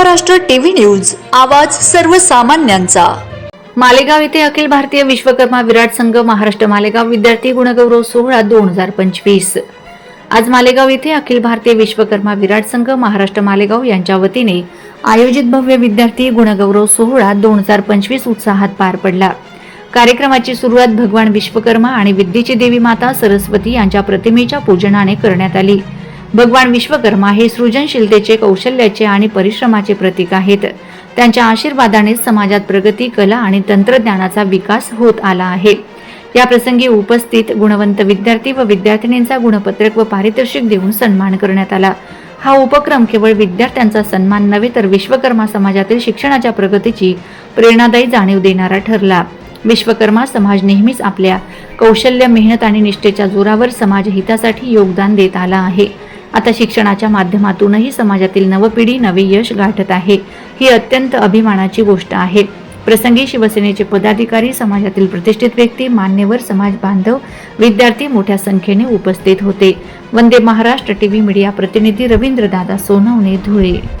Maharashtra TV news आवाज सर्वसामान्यांचा. मालेगाव येथे अखिल भारतीय विश्वकर्मा विराट संघ महाराष्ट्र मालेगाव विद्यार्थी गुणगौरव सोहळा दोन हजार पंचवीस. आज मालेगाव येथे अखिल भारतीय विश्वकर्मा विराट संघ महाराष्ट्र मालेगाव यांच्या वतीने आयोजित भव्य विद्यार्थी गुणगौरव सोहळा दोन हजार पंचवीस उत्साहात पार पडला. कार्यक्रमाची सुरुवात भगवान विश्वकर्मा आणि विद्येची देवी माता सरस्वती यांच्या प्रतिमेच्या पूजनाने करण्यात आली. भगवान विश्वकर्मा हे सृजनशीलतेचे कौशल्याचे आणि परिश्रमाचे प्रतीक आहेत. त्यांच्या आशीर्वादाने समाजात प्रगती कला आणि तंत्रज्ञानाचा विकास होत आला आहे. या प्रसंगी उपस्थित गुणवंत विद्यार्थी व विद्यार्थिनींचा गुणपत्रक व पारितोषिक देऊन सन्मान करण्यात आला. हा उपक्रम केवळ विद्यार्थ्यांचा सन्मान नव्हे तर विश्वकर्मा समाजातील शिक्षणाच्या प्रगतीची प्रेरणादायी जाणीव देणारा ठरला. विश्वकर्मा समाज नेहमीच आपल्या कौशल्य मेहनत आणि निष्ठेच्या जोरावर समाज हितासाठी योगदान देत आला आहे. आता शिक्षणाच्या माध्यमातूनही समाजातील नवपिढी नवे यश गाठत आहे. ही अत्यंत अभिमानाची गोष्ट आहे. प्रसंगी शिवसेनेचे पदाधिकारी समाजातील प्रतिष्ठित व्यक्ती मान्यवर समाज बांधव विद्यार्थी मोठ्या संख्येने उपस्थित होते. वंदे महाराष्ट्र टीव्ही मीडिया प्रतिनिधी रवींद्रदादा सोनवणे धुळे.